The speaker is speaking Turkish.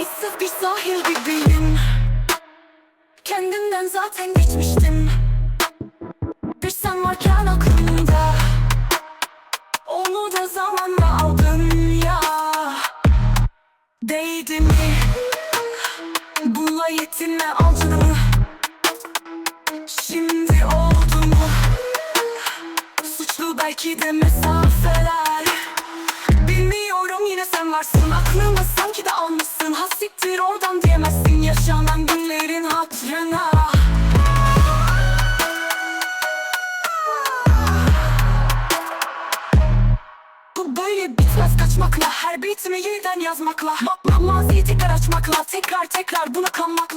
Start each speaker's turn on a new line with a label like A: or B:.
A: İşsiz bir sahil gibiyim Kendimden zaten geçmiştim. Bir sen varken aklımda. Onu da zamanla aldın ya. Değdi mi? Bununla yetinme al belki de mesafeler. Bilmiyorum yine sen varsın. Aklımı sanki de almışsın. Hassiktir oradan diyemezsin. Yaşanan günlerin hatırına. Bu böyle bitmez. Kaçmakla Her bitimi yeniden yazmakla? Ma- ma- Maziyi tekrar açmakla Tekrar tekrar buna kanmak